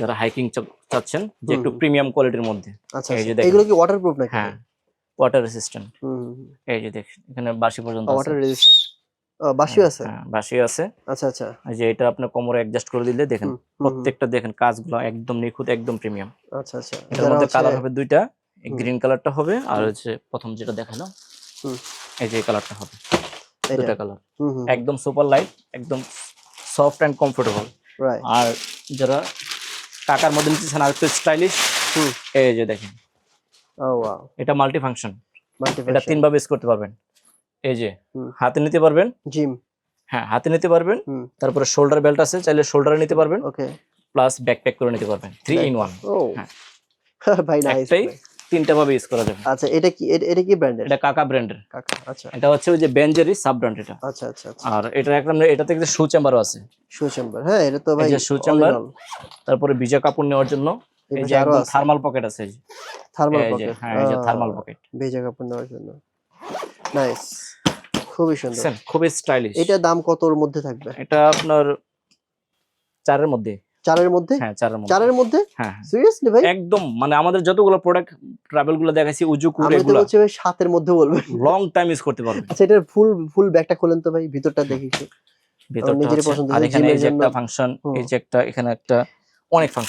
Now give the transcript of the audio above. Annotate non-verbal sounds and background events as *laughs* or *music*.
যারা হাইকিং চাচ্ছেন যে একটু প্রিমিয়াম কোয়ালিটির মধ্যে। আচ্ছা এই যে আচ্ছা। দেখেন। এগুলো কি ওয়াটারপ্রুফ নাকি? হ্যাঁ ওয়াটার রেসিস্ট্যান্ট হুম এই যে দেখেন এখানে বাসি পর্যন্ত আছে। ওয়াটার রেজিস্ট্যান্ট বাসিও আছে? হ্যাঁ বাসি আছে। আচ্ছা আচ্ছা। যে এটা আপনার কোমরে অ্যাডজাস্ট করে দিলে দেখেন। প্রত্যেকটা দেখেন কাজগুলো একদম নিখুঁত একদম প্রিমিয়াম আচ্ছা আচ্ছা। এটার মধ্যে কালার হবে দুইটা। গ্রিন কালারটা হবে আর হচ্ছে প্রথম যেটা দেখাল হুম। এই যে কালারটা হবে। দুটা কালার একদম সুপার লাইট একদম সফট অ্যান্ড কমফোর্টেবল আর যারা টাকার মধ্যে নিতেছেন আর একটু স্টাইলিশ হুম। এই যে দেখেন। ও ওয়াও এটা মাল্টি ফাংশন মাল্টি এটা তিন ভাবে ইউজ করতে পারবেন। এই যে হাতে নিতে পারবেন। জিম হ্যাঁ হাতে নিতে পারবেন। তারপরে শোল্ডার বেল্ট আছে চাইলে শোল্ডারে নিতে পারবেন। ওকে প্লাস ব্যাকপ্যাক করে নিতে পারবেন। থ্রি ইন ওয়ান ও হ্যাঁ। *laughs* ভাই নাইস তিনটা ভাবে ইউজ করা যাবে। আচ্ছা এটা কি এটা- কি ব্র্যান্ডের এটা কাকা ব্র্যান্ডের কাকা আচ্ছা। এটা হচ্ছে ওই যে বেঞ্জেরি সাব ব্র্যান্ড এটা। আচ্ছা আচ্ছা আচ্ছা। আর এটা একটা এটা থেকে শু চেম্বারও আছে। শু চেম্বার হ্যাঁ এটা তো ভাই যে shoe chamber, তারপরে ভিজা কাপড় নেওয়ার জন্য এই যে আরও একদম থার্মাল পকেট আছে এই যে। থার্মাল পকেট হ্যাঁ এই যে থার্মাল পকেট ভেজা কাপড় নেওয়ার জন্য। নাইস খুবই সুন্দর। খুবই স্টাইলিশ এটা দাম কতর মধ্যে থাকবে? এটা আপনার চারের মধ্যে। চারের মধ্যে? হ্যাঁ চারের মধ্যে। চারের মধ্যে? হ্যাঁ হ্যাঁ। সিরিয়াসলি ভাই? একদম মানে আমাদের যতগুলো প্রোডাক্ট ট্রাভেলগুলো দেখাইছি তো এগুলো। বলছি ভাই সাতের মধ্যে বলবেন। লং টাইম ইউজ করতে পারবেন আচ্ছা এটার ফুল ফুল ব্যাগটা খোলেন তো ভাই ভিতরটা দেখি ভিতরটা নিজের হচ্ছে- আর এখানে এই যে একটা ফাংশন এই যে একটা এখানে একটা অনেক ফাংশন